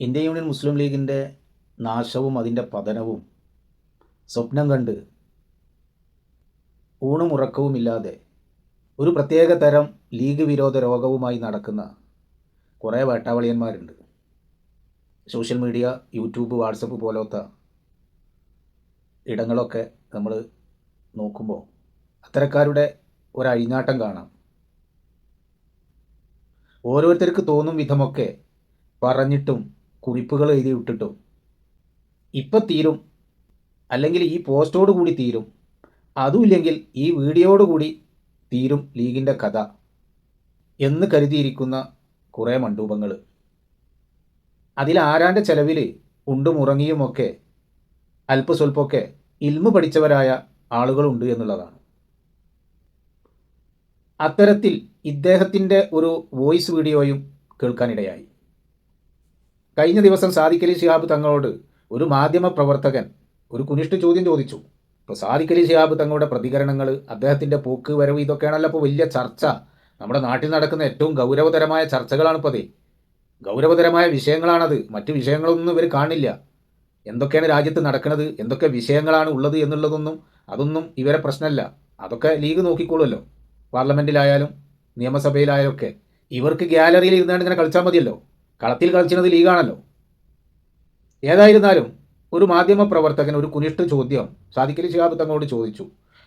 Indian Union മുസ്ലിം ലീഗിന്റെ നാശവും അതിന്റെ പതനവും സ്വപ്നം കണ്ട് ഊണും ഉറക്കവുമില്ലാതെ ഒരു പ്രത്യേക തരം ലീഗ് വിരോധ രോഗവുമായി നടക്കുന്ന കുറേ വേട്ടാവളിയന്മാരുണ്ട്. സോഷ്യൽ മീഡിയ യൂട്യൂബ് വാട്സപ്പ് പോലത്തെ ഇടങ്ങളൊക്കെ നമ്മൾ നോക്കുമ്പോൾ അത്തരക്കാരുടെ ഒരഴിഞ്ഞാട്ടം കാണാം. ഓരോരുത്തർക്ക് തോന്നും വിധമൊക്കെ പറഞ്ഞിട്ടും കുറിപ്പുകൾ എഴുതി വിട്ടിട്ടും ഇപ്പം തീരും അല്ലെങ്കിൽ ഈ പോസ്റ്റോട് കൂടി തീരും അതുമില്ലെങ്കിൽ ഈ വീഡിയോയോട് കൂടി തീരും ലീഗിന്റെ കഥ എന്ന് കരുതിയിരിക്കുന്ന കുറേ മണ്ഡൂപങ്ങൾ അതിൽ ആരാന്റെ ചെലവിൽ ഉണ്ടും ഉറങ്ങിയുമൊക്കെ അല്പസ്വല്പമൊക്കെ ഇൽമു പഠിച്ചവരായ ആളുകളുണ്ട് എന്നുള്ളതാണ്. അത്തരത്തിൽ ഇദ്ദേഹത്തിന്റെ ഒരു വോയിസ് വീഡിയോയും കേൾക്കാനിടയായി. കഴിഞ്ഞ ദിവസം സാദിഖലി ശിഹാബ് തങ്ങളോട് ഒരു മാധ്യമ പ്രവർത്തകൻ ഒരു കുനിഷ്ഠ ചോദ്യം ചോദിച്ചു. ഇപ്പോൾ സാദിഖലി ശിഹാബ് തങ്ങളുടെ പ്രതികരണങ്ങൾ അദ്ദേഹത്തിന്റെ പോക്ക് വരവ് ഇതൊക്കെയാണല്ലോ ഇപ്പോൾ വലിയ ചർച്ച. നമ്മുടെ നാട്ടിൽ നടക്കുന്ന ഏറ്റവും ഗൗരവതരമായ ചർച്ചകളാണ് ഇപ്പോൾ അതേ. ഗൗരവതരമായ വിഷയങ്ങളാണത്. മറ്റു വിഷയങ്ങളൊന്നും ഇവർ കാണില്ല. എന്തൊക്കെയാണ് രാജ്യത്ത് നടക്കുന്നത് എന്തൊക്കെ വിഷയങ്ങളാണ് ഉള്ളത് എന്നുള്ളതൊന്നും അതൊന്നും ഇവരെ പ്രശ്നമല്ല. അതൊക്കെ ലീഗ് നോക്കിക്കോളുമല്ലോ. പാർലമെന്റിലായാലും നിയമസഭയിലായാലും ഒക്കെ. ഇവർക്ക് ഗ്യാലറിയിൽ ഇരുന്നാണ് ഇങ്ങനെ കളിച്ചാൽ മതിയല്ലോ. കളത്തിൽ കളിച്ചിരുന്നത് ലീഗാണല്ലോ. ഏതായിരുന്നാലും ഒരു മാധ്യമ പ്രവർത്തകൻ ഒരു കുനിഷ്ഠ ചോദ്യം സാദിഖലി ശിഹാബ് തങ്ങളോട് ചോദിച്ചു.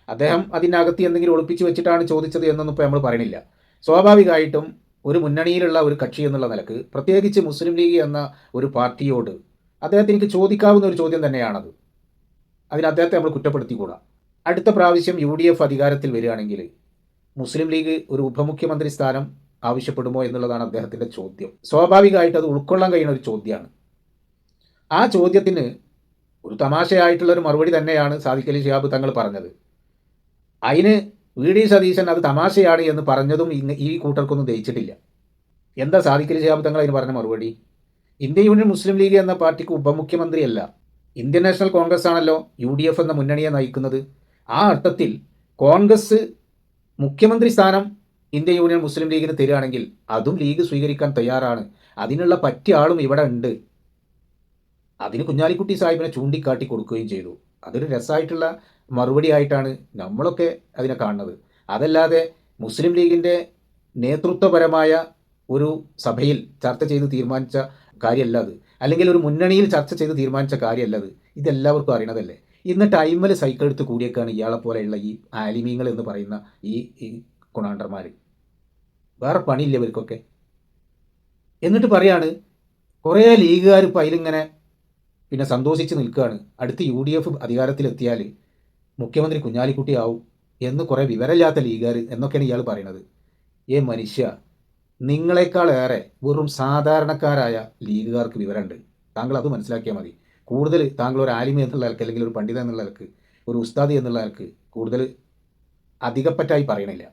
അദ്ദേഹം അതിനകത്ത് എന്തെങ്കിലും ഒളിപ്പിച്ച് വെച്ചിട്ടാണ് ചോദിച്ചത് എന്നൊന്നും ഇപ്പോൾ നമ്മൾ പറയണില്ല. സ്വാഭാവികമായിട്ടും ഒരു മുന്നണിയിലുള്ള ഒരു കക്ഷി എന്നുള്ള നിലയ്ക്ക് പ്രത്യേകിച്ച് മുസ്ലിം ലീഗ് എന്ന ഒരു പാർട്ടിയോട് അദ്ദേഹത്തിന് എനിക്ക് ചോദിക്കാവുന്ന ഒരു ചോദ്യം തന്നെയാണത്. അതിന് അദ്ദേഹത്തെ നമ്മൾ കുറ്റപ്പെടുത്തിക്കൂടാ. അടുത്ത പ്രാവശ്യം യു ഡി എഫ് അധികാരത്തിൽ വരികയാണെങ്കിൽ മുസ്ലിം ലീഗ് ഒരു ഉപമുഖ്യമന്ത്രി സ്ഥാനം ആവശ്യപ്പെടുമോ എന്നുള്ളതാണ് അദ്ദേഹത്തിന്റെ ചോദ്യം. സ്വാഭാവികമായിട്ട് അത് ഉൾക്കൊള്ളാൻ കഴിയുന്ന ഒരു ചോദ്യമാണ്. ആ ചോദ്യത്തിന് ഒരു തമാശയായിട്ടുള്ളൊരു മറുപടി തന്നെയാണ് സാദിഖലി ഷിഹാബ് തങ്ങൾ പറഞ്ഞത്. അതിന് വി ഡി സതീശൻ അത് തമാശയാണ് എന്ന് പറഞ്ഞതും ഇന്ന് ഈ കൂട്ടർക്കൊന്നും ദയിച്ചിട്ടില്ല എന്താ സാദിഖലി ഷിഹാബ് തങ്ങൾ അതിന് പറഞ്ഞ മറുപടി? ഇന്ത്യ യൂണിയൻ മുസ്ലിം ലീഗ് എന്ന പാർട്ടിക്ക് ഉപമുഖ്യമന്ത്രിയല്ല. ഇന്ത്യൻ നാഷണൽ കോൺഗ്രസ് ആണല്ലോ യു ഡി എഫ് എന്ന മുന്നണിയെ നയിക്കുന്നത്. ആ അർത്ഥത്തിൽ കോൺഗ്രസ് മുഖ്യമന്ത്രി സ്ഥാനം ഇന്ത്യൻ യൂണിയൻ മുസ്ലിം ലീഗിന് തരികയാണെങ്കിൽ അതും ലീഗ് സ്വീകരിക്കാൻ തയ്യാറാണ്. അതിനുള്ള പറ്റിയ ആളും ഇവിടെ ഉണ്ട്. അതിന് കുഞ്ഞാലിക്കുട്ടി സാഹിബിനെ ചൂണ്ടിക്കാട്ടി കൊടുക്കുകയും ചെയ്തു. അതൊരു രസമായിട്ടുള്ള മറുപടി ആയിട്ടാണ് നമ്മളൊക്കെ അതിനെ കാണുന്നത്. അതല്ലാതെ മുസ്ലിം ലീഗിന്റെ നേതൃത്വപരമായ ഒരു സഭയിൽ ചർച്ച ചെയ്ത് തീരുമാനിച്ച കാര്യമല്ല അത്. അല്ലെങ്കിൽ ഒരു മുന്നണിയിൽ ചർച്ച ചെയ്ത് തീരുമാനിച്ച കാര്യമല്ല അത്. ഇതെല്ലാവർക്കും അറിയണതല്ലേ? ഇന്ന് ടൈമിൽ സൈക്കിൾ എടുത്ത് കൂടിയേക്കാണ് ഇയാളെ പോലെയുള്ള ഈ ആലിമീങ്ങൾ എന്ന് പറയുന്ന ഈ കൊണാണ്ടർമാർ വേറെ പണിയില്ല ഇവർക്കൊക്കെ. എന്നിട്ട് പറയാണ് കുറേ ലീഗുകാർ ഇപ്പോൾ അതിലിങ്ങനെ പിന്നെ സന്തോഷിച്ച് നിൽക്കുകയാണ്. അടുത്ത് യു ഡി എഫ് അധികാരത്തിലെത്തിയാൽ മുഖ്യമന്ത്രി കുഞ്ഞാലിക്കുട്ടി ആവും എന്ന് കുറേ വിവരമില്ലാത്ത ലീഗുകാർ എന്നൊക്കെയാണ് ഇയാൾ പറയുന്നത്. ഏ മനുഷ്യ നിങ്ങളെക്കാളേറെ വെറും സാധാരണക്കാരായ ലീഗുകാർക്ക് വിവരമുണ്ട്. താങ്കൾ അത് മനസ്സിലാക്കിയാൽ മതി. കൂടുതൽ താങ്കൾ ഒരു ആലിമ എന്നുള്ള നിലയ്ക്ക് അല്ലെങ്കിൽ ഒരു പണ്ഡിത എന്നുള്ള നിലയ്ക്ക് ഒരു ഉസ്താദി എന്നുള്ള നിലയ്ക്ക് കൂടുതൽ അധികപ്പറ്റായി പറയണില്ല.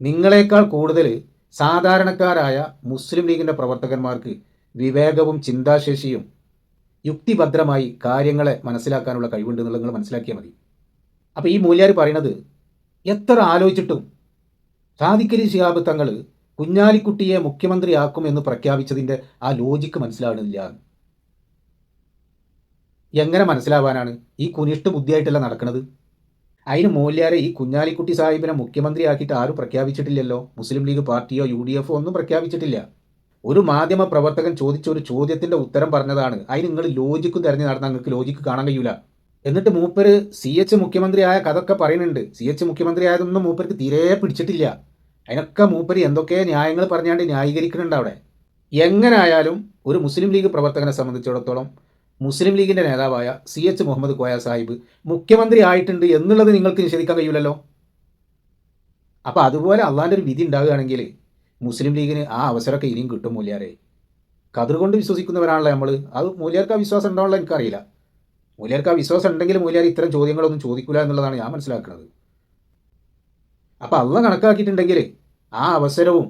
നിങ്ങളെക്കാൾ കൂടുതൽ സാധാരണക്കാരായ മുസ്ലിം ലീഗിന്റെ പ്രവർത്തകന്മാർക്ക് വിവേകവും ചിന്താശേഷിയും യുക്തിഭദ്രമായി കാര്യങ്ങളെ മനസ്സിലാക്കാനുള്ള കഴിവുണ്ട് നിങ്ങൾ മനസ്സിലാക്കിയാൽ മതി. അപ്പോൾ ഈ മൂല്യാർ പറയണത് എത്ര ആലോചിച്ചിട്ടും സാദിഖലി ശിഹാബ് തങ്ങൾ കുഞ്ഞാലിക്കുട്ടിയെ മുഖ്യമന്ത്രിയാക്കും എന്ന് പ്രഖ്യാപിച്ചതിന്റെ ആ ലോജിക്ക് മനസ്സിലാവുന്നില്ല. എങ്ങനെ മനസ്സിലാവാനാണ് ഈ കുനിഷ്ഠ ബുദ്ധിയായിട്ടല്ല നടക്കുന്നത് അതിന് മൂല്യാരെ ഈ കുഞ്ഞാലിക്കുട്ടി സാഹിബിനെ മുഖ്യമന്ത്രിയാക്കിയിട്ട് ആരും പ്രഖ്യാപിച്ചിട്ടില്ലല്ലോ? മുസ്ലിം ലീഗ് പാർട്ടിയോ യു ഡി എഫോ ഒന്നും പ്രഖ്യാപിച്ചിട്ടില്ല. ഒരു മാധ്യമ പ്രവർത്തകൻ ചോദിച്ച ഒരു ചോദ്യത്തിന്റെ ഉത്തരം പറഞ്ഞതാണ്. അതിന് നിങ്ങൾ ലോജിക്ക് തെരഞ്ഞു നടന്നാൽ നിങ്ങൾക്ക് ലോജിക്ക് കാണാൻ കഴിയൂല. എന്നിട്ട് മൂപ്പര് സി എച്ച് മുഖ്യമന്ത്രിയായ കഥൊക്കെ പറയുന്നുണ്ട്. സി എച്ച് മുഖ്യമന്ത്രി ആയതൊന്നും മൂപ്പർക്ക് തീരെ പിടിച്ചിട്ടില്ല. അതിനൊക്കെ മൂപ്പര് എന്തൊക്കെ ന്യായങ്ങൾ പറഞ്ഞാണ്ട് ന്യായീകരിക്കുന്നുണ്ട് അവിടെ. എങ്ങനായാലും ഒരു മുസ്ലിം ലീഗ് പ്രവർത്തകനെ സംബന്ധിച്ചിടത്തോളം മുസ്ലിം ലീഗിന്റെ നേതാവായ സി എച്ച് മുഹമ്മദ് കോയ സാഹിബ് മുഖ്യമന്ത്രി ആയിട്ടുണ്ട് എന്നുള്ളത് നിങ്ങൾക്ക് നിഷേധിക്കാൻ കഴിയില്ലല്ലോ. അപ്പോൾ അതുപോലെ അള്ളാന്റെ ഒരു വിധി ഉണ്ടാവുകയാണെങ്കിൽ മുസ്ലിം ലീഗിന് ആ അവസരമൊക്കെ ഇനിയും കിട്ടും മൂല്യാരെ. കതിർ കൊണ്ട് വിശ്വസിക്കുന്നവരാണല്ലോ നമ്മൾ അത് മൂല്യാർക്ക് ആ വിശ്വാസം ഉണ്ടാവുള്ള എനിക്കറിയില്ല. മൂല്യാർക്ക് ആ വിശ്വാസം ഉണ്ടെങ്കിൽ മൂല്യാർ ഇത്തരം ചോദ്യങ്ങളൊന്നും ചോദിക്കില്ല എന്നുള്ളതാണ് ഞാൻ മനസ്സിലാക്കുന്നത്. അപ്പോൾ അള്ള കണക്കാക്കിയിട്ടുണ്ടെങ്കിൽ ആ അവസരവും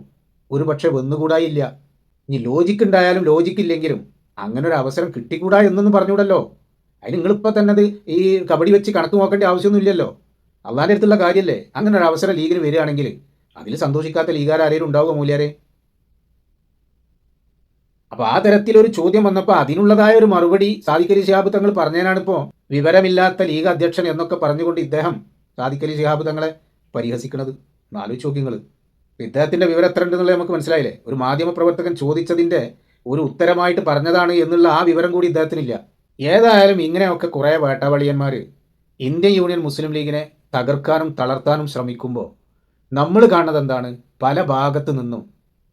ഒരു പക്ഷേ വന്നുകൂടായില്ല. ഇനി ലോജിക്ക് ഉണ്ടായാലും ലോജിക്ക് ഇല്ലെങ്കിലും അങ്ങനെ ഒരു അവസരം കിട്ടിക്കൂടാ എന്നൊന്നും പറഞ്ഞുകൂടല്ലോ. അതിന് നിങ്ങളിപ്പോൾ തന്നെ അത് ഈ കബഡി വെച്ച് കണക്ക് നോക്കേണ്ട ആവശ്യമൊന്നും ഇല്ലല്ലോ. അള്ളാന്റെ അടുത്തുള്ള കാര്യമല്ലേ അങ്ങനെ ഒരു അവസരം ലീഗിന് വരികയാണെങ്കിൽ അതിൽ സന്തോഷിക്കാത്ത ലീഗാർ ആരെങ്കിലും ഉണ്ടാവുക മൂല്യാരെ? അപ്പോൾ ആ തരത്തിലൊരു ചോദ്യം വന്നപ്പോൾ അതിനുള്ളതായ ഒരു മറുപടി സാദിഖലി ശിഹാബ് തങ്ങൾ പറഞ്ഞതിനാണിപ്പോൾ വിവരമില്ലാത്ത ലീഗ് അധ്യക്ഷൻ എന്നൊക്കെ പറഞ്ഞുകൊണ്ട് ഇദ്ദേഹം സാദിഖലി ശിഹാബ് തങ്ങളെ പരിഹസിക്കുന്നത് നാലു ചോദ്യങ്ങൾ ഇദ്ദേഹത്തിന്റെ വിവരം എത്ര ഉണ്ടെന്നുള്ളത് നമുക്ക് മനസ്സിലായില്ലേ? ഒരു മാധ്യമപ്രവർത്തകൻ ചോദിച്ചതിന്റെ ഒരു ഉത്തരമായിട്ട് പറഞ്ഞതാണ് എന്നുള്ള ആ വിവരം കൂടി ഇദ്ദേഹത്തിനില്ല. ഏതായാലും ഇങ്ങനെയൊക്കെ കുറേ വേട്ടവളിയന്മാർ ഇന്ത്യൻ യൂണിയൻ മുസ്ലിം ലീഗിനെ തകർക്കാനും തളർത്താനും ശ്രമിക്കുമ്പോൾ നമ്മൾ കാണുന്നത് എന്താണ്? പല ഭാഗത്തു നിന്നും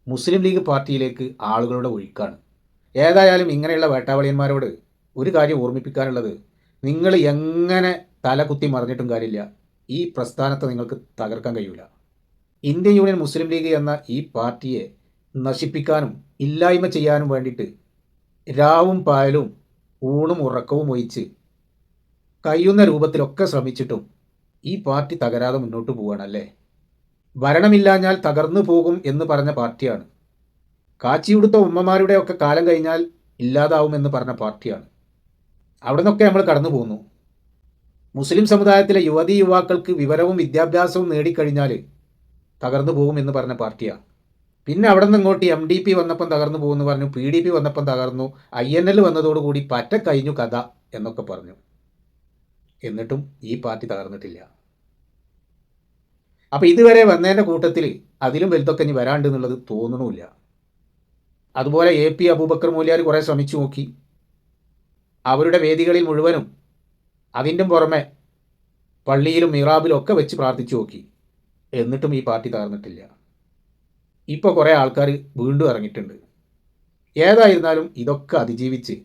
മുസ്ലിം ലീഗ് പാർട്ടിയിലേക്ക് ആളുകളുടെ ഒഴുക്കാണ്. ഏതായാലും ഇങ്ങനെയുള്ള വേട്ടാവളിയന്മാരോട് ഒരു കാര്യം ഓർമ്മിപ്പിക്കാനുള്ളത് നിങ്ങൾ എങ്ങനെ തലകുത്തി മറിഞ്ഞിട്ടും കാര്യമില്ല. ഈ പ്രസ്ഥാനത്തെ നിങ്ങൾക്ക് തകർക്കാൻ കഴിയില്ല ഇന്ത്യൻ യൂണിയൻ മുസ്ലിം ലീഗ് എന്ന ഈ പാർട്ടിയെ നശിപ്പിക്കാനും ഇല്ലായ്മ ചെയ്യാനും വേണ്ടിയിട്ട് രാവും പായലും ഊണും ഉറക്കവും ഒഴിച്ച് കഴിയുന്ന രൂപത്തിലൊക്കെ ശ്രമിച്ചിട്ടും ഈ പാർട്ടി തകരാതെ മുന്നോട്ട് പോവുകയാണല്ലേ? ഭരണമില്ലാഞ്ഞാൽ തകർന്നു പോകും എന്ന് പറഞ്ഞ പാർട്ടിയാണ്. കാച്ചിയുടുത്ത ഉമ്മമാരുടെ ഒക്കെ കാലം കഴിഞ്ഞാൽ ഇല്ലാതാവും എന്ന് പറഞ്ഞ പാർട്ടിയാണ്. അവിടെ നിന്നൊക്കെ നമ്മൾ കടന്നു പോകുന്നു മുസ്ലിം സമുദായത്തിലെ യുവതി യുവാക്കൾക്ക് വിവരവും വിദ്യാഭ്യാസവും നേടിക്കഴിഞ്ഞാൽ തകർന്നു പോകുമെന്ന് പറഞ്ഞ പാർട്ടിയാണ്. പിന്നെ അവിടെ നിന്ന് ഇങ്ങോട്ട് എം ഡി പി വന്നപ്പം തകർന്നു പോകുമെന്ന് പറഞ്ഞു. പി ഡി പി വന്നപ്പം തകർന്നു. ഐ എൻ എൽ വന്നതോടുകൂടി പറ്റ കഴിഞ്ഞു കഥ എന്നൊക്കെ പറഞ്ഞു. എന്നിട്ടും ഈ പാർട്ടി തകർന്നിട്ടില്ല. അപ്പോൾ ഇതുവരെ വന്നതിന്റെ കൂട്ടത്തിൽ അതിലും വലുതൊക്കെ ഇനി വരാണ്ട് എന്നുള്ളത് തോന്നണമില്ല. അതുപോലെ എ പി അബൂബക്കർ മൂല്യാർ കുറേ ശ്രമിച്ചു നോക്കി. അവരുടെ വേദികളിൽ മുഴുവനും അതിന്റെ പുറമെ പള്ളിയിലും മിറാബിലും ഒക്കെ വെച്ച് പ്രാർത്ഥിച്ചു നോക്കി. എന്നിട്ടും ഈ പാർട്ടി തകർന്നിട്ടില്ല. ഇപ്പോൾ കുറേ ആൾക്കാർ വീണ്ടും ഇറങ്ങിയിട്ടുണ്ട്. ഏതായിരുന്നാലും ഇതൊക്കെ അതിജീവിച്ച്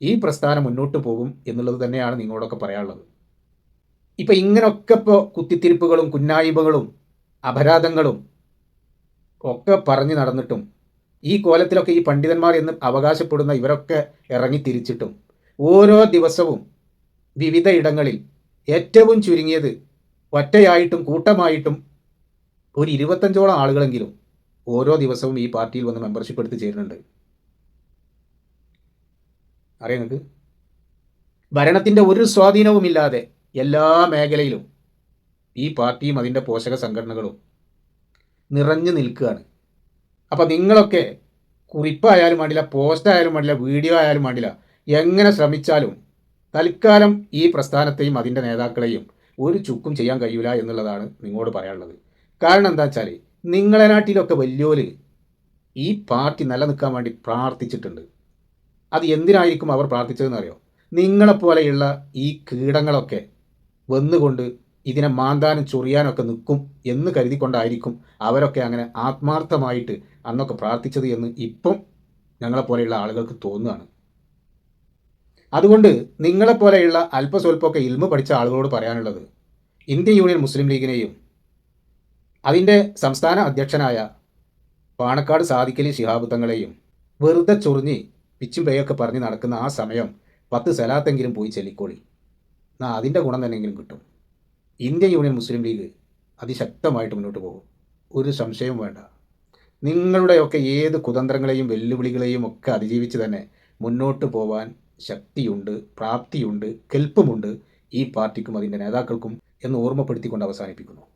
ഈ പ്രസ്ഥാനം മുന്നോട്ട് പോകും എന്നുള്ളത് തന്നെയാണ് നിങ്ങളോടൊക്കെ പറയാനുള്ളത്. ഇപ്പം ഇങ്ങനൊക്കെ ഇപ്പോൾ കുത്തിത്തിരിപ്പുകളും കുന്നായ്മകളും അപരാധങ്ങളും ഒക്കെ പറഞ്ഞു നടന്നിട്ടും ഈ കോലത്തിലൊക്കെ ഈ പണ്ഡിതന്മാർ എന്ന് അവകാശപ്പെടുന്ന ഇവരൊക്കെ ഇറങ്ങി തിരിച്ചിട്ടും ഓരോ ദിവസവും വിവിധ ഇടങ്ങളിൽ ഏറ്റവും ചുരുങ്ങിയത് ഒറ്റയായിട്ടും കൂട്ടമായിട്ടും ഒരു ഇരുപത്തഞ്ചോളം ആളുകളെങ്കിലും ഓരോ ദിവസവും ഈ പാർട്ടിയിൽ വന്ന് മെമ്പർഷിപ്പ് എടുത്ത് ചേരുന്നുണ്ട്. അറിയാം നിങ്ങൾക്ക്? ഭരണത്തിന്റെ ഒരു സ്വാധീനവുമില്ലാതെ എല്ലാ മേഖലയിലും ഈ പാർട്ടിയും അതിന്റെ പോഷക സംഘടനകളും നിറഞ്ഞു നിൽക്കുകയാണ്. അപ്പോൾ നിങ്ങളൊക്കെ കുറിപ്പായാലും വേണ്ടില്ല പോസ്റ്റ് ആയാലും വേണ്ടില്ല വീഡിയോ ആയാലും വേണ്ടില്ല എങ്ങനെ ശ്രമിച്ചാലും തൽക്കാലം ഈ പ്രസ്ഥാനത്തെയും അതിന്റെ നേതാക്കളെയും ഒരു ചുക്കും ചെയ്യാൻ കഴിയില്ല എന്നുള്ളതാണ് നിങ്ങളോട് പറയാനുള്ളത്. കാരണം എന്താ വെച്ചാൽ നിങ്ങളെ നാട്ടിലൊക്കെ വലിയോൽ ഈ പാർട്ടി നിലനിൽക്കാൻ വേണ്ടി പ്രാർത്ഥിച്ചിട്ടുണ്ട്. അത് എന്തിനായിരിക്കും അവർ പ്രാർത്ഥിച്ചതെന്ന് അറിയോ നിങ്ങളെപ്പോലെയുള്ള ഈ കീടങ്ങളൊക്കെ വന്നുകൊണ്ട് ഇതിനെ മാന്താനും ചൊറിയാനൊക്കെ നിൽക്കും എന്ന് കരുതിക്കൊണ്ടായിരിക്കും അവരൊക്കെ അങ്ങനെ ആത്മാർത്ഥമായിട്ട് അന്നൊക്കെ പ്രാർത്ഥിച്ചത് എന്ന് ഇപ്പം ഞങ്ങളെപ്പോലെയുള്ള ആളുകൾക്ക് തോന്നുകയാണ്. അതുകൊണ്ട് നിങ്ങളെപ്പോലെയുള്ള അല്പസ്വല്പമൊക്കെ ഇൽമ പഠിച്ച ആളുകളോട് പറയാനുള്ളത് ഇന്ത്യൻ യൂണിയൻ മുസ്ലിം ലീഗിനെയും അതിന്റെ സംസ്ഥാന അധ്യക്ഷനായ പാണക്കാട് സാദിക്കലി ശിഹാബ് തങ്ങളെയും വെറുതെ ചൊറിഞ്ഞ് പിച്ചും പേയൊക്കെ പറഞ്ഞ് നടക്കുന്ന ആ സമയം പത്ത് സലാത്തെങ്കിലും പോയി ചെല്ലിക്കോളി. എന്നാ അതിന്റെ ഗുണം തന്നെങ്കിലും കിട്ടും. ഇന്ത്യൻ യൂണിയൻ മുസ്ലിം ലീഗ് അതിശക്തമായിട്ട് മുന്നോട്ട് പോകും. ഒരു സംശയവും വേണ്ട. നിങ്ങളുടെയൊക്കെ ഏത് കുതന്ത്രങ്ങളെയും വെല്ലുവിളികളെയും ഒക്കെ അതിജീവിച്ച് തന്നെ മുന്നോട്ട് പോവാൻ ശക്തിയുണ്ട് പ്രാപ്തിയുണ്ട് കെൽപ്പുമുണ്ട് ഈ പാർട്ടിക്കും അതിന്റെ നേതാക്കൾക്കും എന്ന് ഓർമ്മപ്പെടുത്തിക്കൊണ്ട് അവസാനിപ്പിക്കുന്നു.